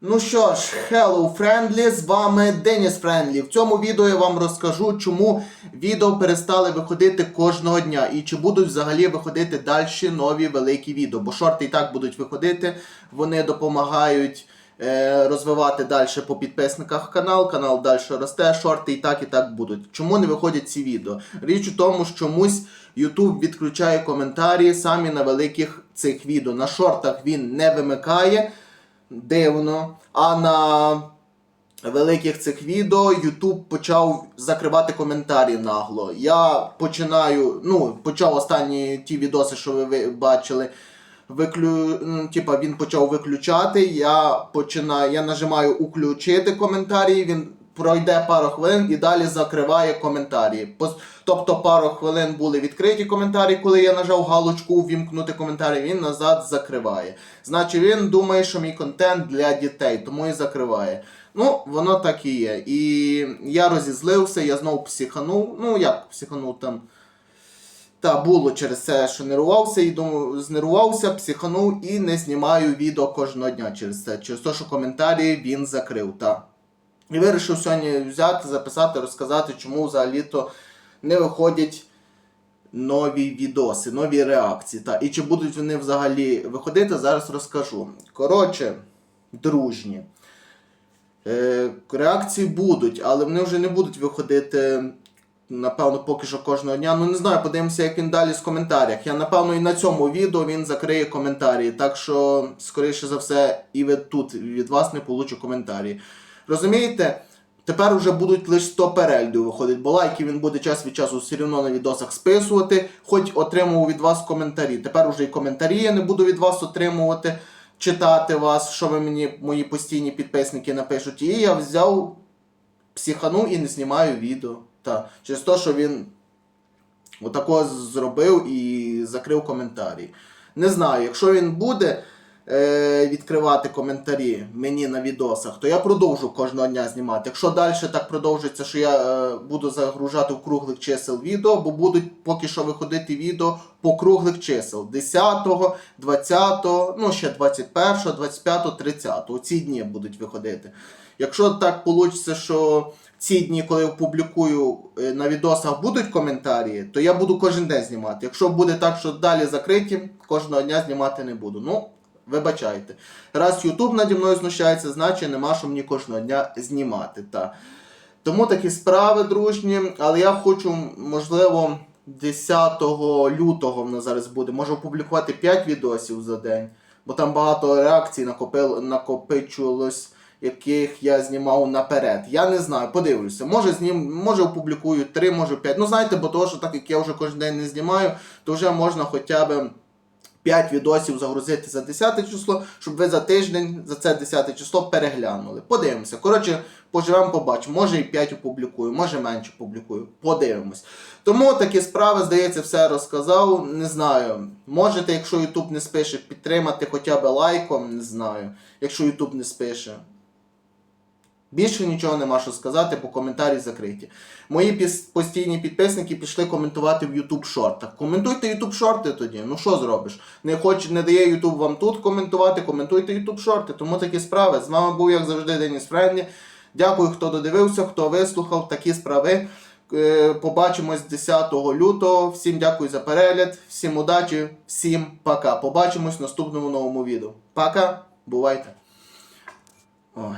Ну що ж, hello friendly, з вами Деніс Френдлі. В цьому відео я вам розкажу, чому відео перестали виходити кожного дня і чи будуть взагалі виходити далі нові великі відео. Бо шорти і так будуть виходити, вони допомагають е, розвивати далі по підписниках канал, канал далі росте, шорти і так і так будуть. Чому не виходять ці відео? Річ у тому, що чомусь YouTube відключає коментарі самі на великих цих відео. На шортах він не вимикає дивно. А на великих цих відео YouTube почав закривати коментарі нагло. Я починаю, ну, почав останні ті відоси, що ви ви бачили. Виклю... ну, Типа він почав виключати. Я починаю, я нажимаю уключити коментарі. Він пройде пару хвилин і далі закриває коментарі. Тобто пару хвилин були відкриті коментарі, коли я нажав галочку ввімкнути коментарі, він назад закриває. Значить, він думає, що мій контент для дітей, тому і закриває. Ну, воно так і є. І я розізлився, я знову психанув. Ну, як психанув там. Та було через це, що нервувався і думаю, знервувався, психанув і не знімаю відео кожного дня через це. Через те, що коментарі він закрив. Та. І вирішив сьогодні взяти, записати, розказати, чому взагалі-то не виходять нові відоси, нові реакції. Та. І чи будуть вони взагалі виходити, зараз розкажу. Коротше, дружні. Е, реакції будуть, але вони вже не будуть виходити, напевно, поки що кожного дня. Ну не знаю, подивимося, як він далі з коментарях. Я, напевно, і на цьому відео він закриє коментарі. Так що, скоріше за все, і ви тут від вас не получу коментарі. Розумієте? Тепер вже будуть лише 100 переглядів виходить, бо лайки він буде час від часу все одно на відосах списувати, хоч отримував від вас коментарі. Тепер вже і коментарі я не буду від вас отримувати, читати вас, що ви мені, мої постійні підписники напишуть. І я взяв, психанув і не знімаю відео. Та, через те, що він отако зробив і закрив коментарі. Не знаю, якщо він буде е, відкривати коментарі мені на відосах, то я продовжу кожного дня знімати. Якщо далі так продовжиться, що я е, буду загружати в круглих чисел відео, бо будуть поки що виходити відео по круглих чисел 10, 20, ну ще 21, 25, 30. Ці дні будуть виходити. Якщо так вийде, що ці дні, коли я публікую е, на відосах будуть коментарі, то я буду кожен день знімати. Якщо буде так, що далі закриті, кожного дня знімати не буду. Ну, вибачайте. Раз YouTube наді мною знущається, значить нема що мені кожного дня знімати. Та. Тому такі справи дружні, але я хочу, можливо, 10 лютого в нас зараз буде, може опублікувати 5 відосів за день, бо там багато реакцій накопил, накопичувалось, яких я знімав наперед. Я не знаю, подивлюся. Може знім, може опублікую 3, може 5. Ну знаєте, бо того, що так як я вже кожен день не знімаю, то вже можна хоча б 5 відосів загрузити за 10 число, щоб ви за тиждень за це 10 число переглянули. Подивимося. Коротше, поживемо, побачимо. Може і 5 опублікую, може менше публікую. Подивимось. Тому такі справи, здається, все розказав. Не знаю. Можете, якщо YouTube не спише, підтримати хоча б лайком, не знаю. Якщо YouTube не спише. Більше нічого нема що сказати, бо коментарі закриті. Мої постійні підписники пішли коментувати в YouTube шортах. Коментуйте YouTube шорти тоді. Ну що зробиш? Не хоче, не дає YouTube вам тут коментувати, коментуйте YouTube шорти. Тому такі справи. З вами був, як завжди, Деніс Френдлі. Дякую, хто додивився, хто вислухав такі справи. Е, Побачимось 10 лютого. Всім дякую за перегляд, всім удачі, всім пока. Побачимось в наступному новому відео. Пока, бувайте. Ой.